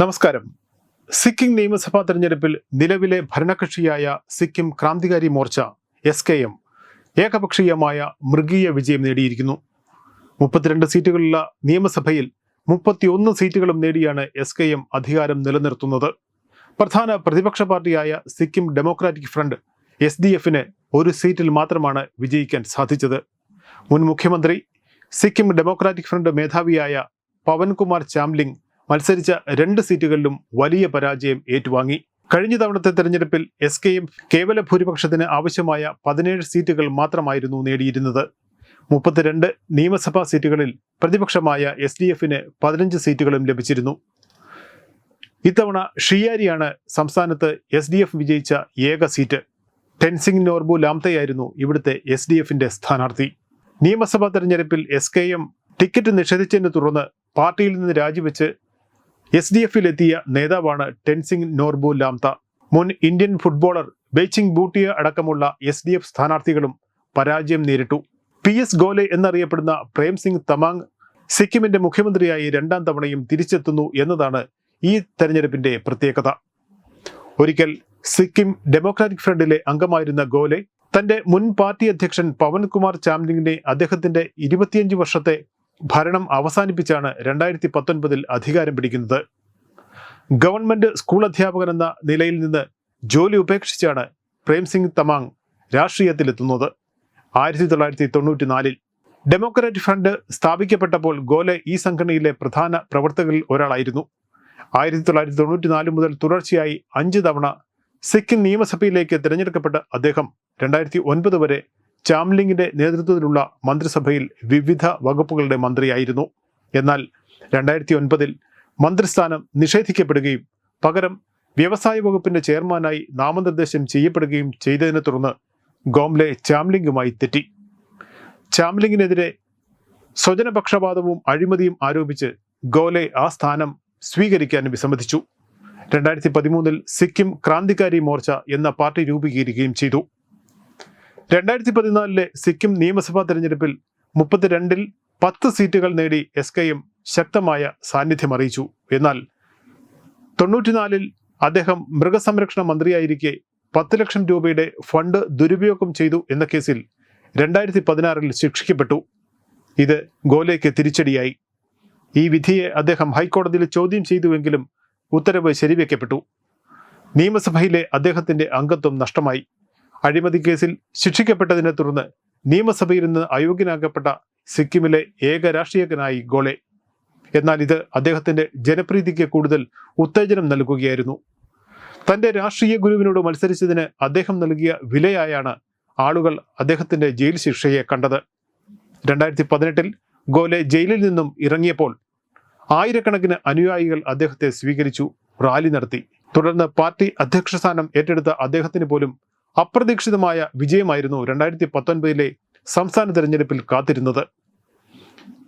നമസ്കാരം. സിക്കിം നിയമസഭാ തെരഞ്ഞെടുപ്പിൽ നിലവിലെ ഭരണകക്ഷിയായ Sikkim Krantikari Morcha S K M ഏകപക്ഷീയമായ മൃഗീയ വിജയം നേടിയിരിക്കുന്നു. മുപ്പത്തിരണ്ട് സീറ്റുകളുള്ള നിയമസഭയിൽ മുപ്പത്തിയൊന്ന് സീറ്റുകളും നേടിയാണ് എസ് കെ എം അധികാരം നിലനിർത്തുന്നത്. പ്രധാന പ്രതിപക്ഷ പാർട്ടിയായ Sikkim Democratic Front S D എഫിന് ഒരു സീറ്റിൽ മാത്രമാണ് വിജയിക്കാൻ സാധിച്ചത്. മുൻ മുഖ്യമന്ത്രി സിക്കിം ഡെമോക്രാറ്റിക് ഫ്രണ്ട് മേധാവിയായ പവൻകുമാർ ചാംലിംഗ് മത്സരിച്ച രണ്ട് സീറ്റുകളിലും വലിയ പരാജയം ഏറ്റുവാങ്ങി. കഴിഞ്ഞ തവണത്തെ തെരഞ്ഞെടുപ്പിൽ എസ് കെയും കേവല ഭൂരിപക്ഷത്തിന് ആവശ്യമായ പതിനേഴ് സീറ്റുകൾ മാത്രമായിരുന്നു നേടിയിരുന്നത്. മുപ്പത്തിരണ്ട് നിയമസഭാ സീറ്റുകളിൽ പ്രതിപക്ഷമായ എസ് ഡി എഫിന് പതിനഞ്ച് സീറ്റുകളും ലഭിച്ചിരുന്നു. ഇത്തവണ ഷിയാരിയാണ് സംസ്ഥാനത്ത് എസ് ഡി എഫ് വിജയിച്ച ഏക സീറ്റ്. ടെൻസിംഗ് നോർബു ലാംതയായിരുന്നു ഇവിടുത്തെ എസ് ഡി എഫിന്റെ സ്ഥാനാർത്ഥി. നിയമസഭാ തെരഞ്ഞെടുപ്പിൽ എസ് കെ എം ടിക്കറ്റ് നിഷേധിച്ചതിനെ തുടർന്ന് പാർട്ടിയിൽ നിന്ന് രാജിവെച്ച് എസ് ഡി എഫിലെത്തിയ നേതാവാണ് ടെൻസിംഗ് നോർബു ലാംത. മുൻ ഇന്ത്യൻ ഫുട്ബോളർ ബെയ്ച്ചിങ് ബൂട്ടിയ അടക്കമുള്ള എസ് ഡി എഫ് സ്ഥാനാർത്ഥികളും പരാജയം നേരിട്ടു. പി എസ് ഗോലെ എന്നറിയപ്പെടുന്ന പ്രേം സിംഗ് തമാങ് സിക്കിമിന്റെ മുഖ്യമന്ത്രിയായി രണ്ടാം തവണയും തിരിച്ചെത്തുന്നു എന്നതാണ് ഈ തെരഞ്ഞെടുപ്പിന്റെ പ്രത്യേകത. ഒരിക്കൽ സിക്കിം ഡെമോക്രാറ്റിക് ഫ്രണ്ടിലെ അംഗമായിരുന്ന ഗോലെ തന്റെ മുൻ പാർട്ടി അധ്യക്ഷൻ പവൻകുമാർ ചാംലിങ്ങിനെ അദ്ദേഹത്തിന്റെ ഇരുപത്തിയഞ്ച് വർഷത്തെ ഭരണം അവസാനിപ്പിച്ചാണ് രണ്ടായിരത്തി പത്തൊൻപതിൽ അധികാരം പിടിക്കുന്നത്. ഗവൺമെന്റ് സ്കൂൾ അധ്യാപകൻ എന്ന നിലയിൽ നിന്ന് ജോലി ഉപേക്ഷിച്ചാണ് പ്രേംസിംഗ് തമാങ് രാഷ്ട്രീയത്തിലെത്തുന്നത്. ആയിരത്തി തൊള്ളായിരത്തി തൊണ്ണൂറ്റിനാലിൽ ഡെമോക്രാറ്റിക് ഫ്രണ്ട് സ്ഥാപിക്കപ്പെട്ടപ്പോൾ ഗോലെ ഈ സംഘടനയിലെ പ്രധാന പ്രവർത്തകരിൽ ഒരാളായിരുന്നു. ആയിരത്തി തൊള്ളായിരത്തി തൊണ്ണൂറ്റിനാല് മുതൽ തുടർച്ചയായി അഞ്ച് തവണ സിക്കിം നിയമസഭയിലേക്ക് തിരഞ്ഞെടുക്കപ്പെട്ട അദ്ദേഹം രണ്ടായിരത്തി ഒൻപത് വരെ ചാംലിംഗിന്റെ നേതൃത്വത്തിലുള്ള മന്ത്രിസഭയിൽ വിവിധ വകുപ്പുകളുടെ മന്ത്രിയായിരുന്നു. എന്നാൽ രണ്ടായിരത്തി ഒൻപതിൽ മന്ത്രിസ്ഥാനം നിഷേധിക്കപ്പെടുകയും പകരം വ്യവസായ വകുപ്പിന്റെ ചെയർമാനായി നാമനിർദ്ദേശം ചെയ്യപ്പെടുകയും ചെയ്തതിനെ തുടർന്ന് ഗോംലെ ചാംലിംഗുമായി തെറ്റി. ചാംലിംഗിനെതിരെ സ്വജനപക്ഷപാതവും അഴിമതിയും ആരോപിച്ച് ഗോലെ ആ സ്ഥാനം സ്വീകരിക്കാൻ വിസമ്മതിച്ചു. രണ്ടായിരത്തി പതിമൂന്നിൽ സിക്കിം ക്രാന്തികാരി മോർച്ച എന്ന പാർട്ടി രൂപീകരിക്കുകയും ചെയ്തു. രണ്ടായിരത്തി പതിനാലിലെ സിക്കിം നിയമസഭാ തെരഞ്ഞെടുപ്പിൽ മുപ്പത്തിരണ്ടിൽ പത്ത് സീറ്റുകൾ നേടി എസ് കെയും ശക്തമായ സാന്നിധ്യം അറിയിച്ചു. എന്നാൽ തൊണ്ണൂറ്റിനാലിൽ അദ്ദേഹം മൃഗസംരക്ഷണ മന്ത്രിയായിരിക്കെ പത്ത് ലക്ഷം രൂപയുടെ ഫണ്ട് ദുരുപയോഗം ചെയ്തു എന്ന കേസിൽ രണ്ടായിരത്തി പതിനാറിൽ ശിക്ഷിക്കപ്പെട്ടു. ഇത് ഗോലേക്ക് തിരിച്ചടിയായി. ഈ വിധിയെ അദ്ദേഹം ഹൈക്കോടതിയിൽ ചോദ്യം ചെയ്തുവെങ്കിലും ഉത്തരവ് ശരിവെക്കപ്പെട്ടു. നിയമസഭയിലെ അദ്ദേഹത്തിന്റെ അംഗത്വം നഷ്ടമായി. അഴിമതി കേസിൽ ശിക്ഷിക്കപ്പെട്ടതിനെ തുടർന്ന് നിയമസഭയിൽ നിന്ന് അയോഗ്യനാക്കപ്പെട്ട സിക്കിമിലെ ഏക രാഷ്ട്രീയകനായി ഗോളെ. എന്നാൽ ഇത് അദ്ദേഹത്തിന്റെ ജനപ്രീതിക്ക് കൂടുതൽ ഉത്തേജനം നൽകുകയായിരുന്നു. തന്റെ രാഷ്ട്രീയ ഗുരുവിനോട് മത്സരിച്ചതിന് അദ്ദേഹം നൽകിയ വിലയായാണ് ആളുകൾ അദ്ദേഹത്തിന്റെ ജയിൽ ശിക്ഷയെ കണ്ടത്. രണ്ടായിരത്തി പതിനെട്ടിൽ ഗോലെ ജയിലിൽ നിന്നും ഇറങ്ങിയപ്പോൾ ആയിരക്കണക്കിന് അനുയായികൾ അദ്ദേഹത്തെ സ്വീകരിച്ചു റാലി നടത്തി. തുടർന്ന് പാർട്ടി അധ്യക്ഷ സ്ഥാനം ഏറ്റെടുത്ത അദ്ദേഹത്തിന് പോലും അപ്രതീക്ഷിതമായ വിജയമായിരുന്നു രണ്ടായിരത്തി പത്തൊൻപതിലെ സംസ്ഥാന തെരഞ്ഞെടുപ്പിൽ കാത്തിരുന്നത്.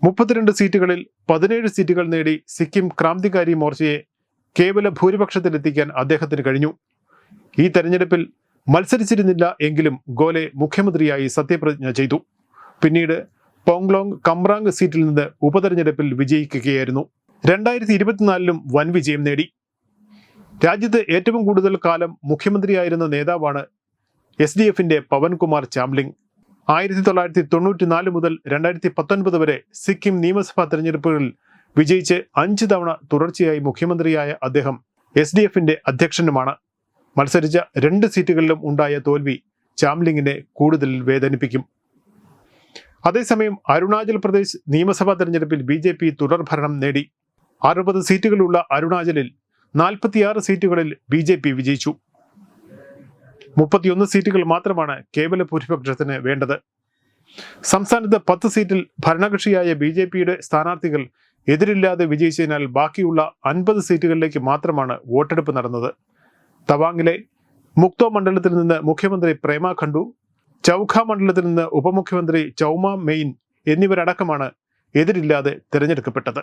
മുപ്പത്തിരണ്ട് സീറ്റുകളിൽ പതിനേഴ് സീറ്റുകൾ നേടി സിക്കിം ക്രാന്തികാരി മോർച്ചയെ കേവല ഭൂരിപക്ഷത്തിലെത്തിക്കാൻ അദ്ദേഹത്തിന് കഴിഞ്ഞു. ഈ തെരഞ്ഞെടുപ്പിൽ മത്സരിച്ചിരുന്നില്ല എങ്കിലും ഗോലെ മുഖ്യമന്ത്രിയായി സത്യപ്രതിജ്ഞ ചെയ്തു. പിന്നീട് പോങ്ലോങ് കമ്രാങ് സീറ്റിൽ നിന്ന് ഉപതെരഞ്ഞെടുപ്പിൽ വിജയിക്കുകയായിരുന്നു. രണ്ടായിരത്തി ഇരുപത്തിനാലിലും വൻ വിജയം നേടി. രാജ്യത്ത് ഏറ്റവും കൂടുതൽ കാലം മുഖ്യമന്ത്രിയായിരുന്ന നേതാവാണ് എസ് ഡി എഫിന്റെ പവൻകുമാർ ചാംലിംഗ് ആയിരത്തി തൊള്ളായിരത്തി തൊണ്ണൂറ്റിനാല് മുതൽ രണ്ടായിരത്തി പത്തൊൻപത് വരെ സിക്കിം നിയമസഭാ തെരഞ്ഞെടുപ്പുകളിൽ വിജയിച്ച് അഞ്ച് തവണ തുടർച്ചയായി മുഖ്യമന്ത്രിയായ അദ്ദേഹം എസ് ഡി എഫിന്റെ അധ്യക്ഷനുമാണ്. മത്സരിച്ച രണ്ട് സീറ്റുകളിലും ഉണ്ടായ തോൽവി ചാംലിങ്ങിനെ കൂടുതൽ വേദനിപ്പിക്കും. അതേസമയം അരുണാചൽ പ്രദേശ് നിയമസഭാ തെരഞ്ഞെടുപ്പിൽ ബി ജെ പി തുടർഭരണം നേടി. അറുപത് സീറ്റുകളുള്ള അരുണാചലിൽ നാൽപ്പത്തിയാറ് സീറ്റുകളിൽ ബി ജെ പി വിജയിച്ചു. മുപ്പത്തിയൊന്ന് സീറ്റുകൾ മാത്രമാണ് കേവല ഭൂരിപക്ഷത്തിന് വേണ്ടത്. സംസ്ഥാനത്ത് പത്ത് സീറ്റിൽ ഭരണകക്ഷിയായ ബി ജെ പിയുടെ സ്ഥാനാർത്ഥികൾ എതിരില്ലാതെ വിജയിച്ചതിനാൽ ബാക്കിയുള്ള അൻപത് സീറ്റുകളിലേക്ക് മാത്രമാണ് വോട്ടെടുപ്പ് നടന്നത്. തവാങ്ങിലെ മുക്തോ മണ്ഡലത്തിൽ നിന്ന് മുഖ്യമന്ത്രി പ്രേമ ഖണ്ഡു ചൗഖ മണ്ഡലത്തിൽ നിന്ന് ഉപമുഖ്യമന്ത്രി ചൗമ മെയിൻ എന്നിവരടക്കമാണ് എതിരില്ലാതെ തിരഞ്ഞെടുക്കപ്പെട്ടത്.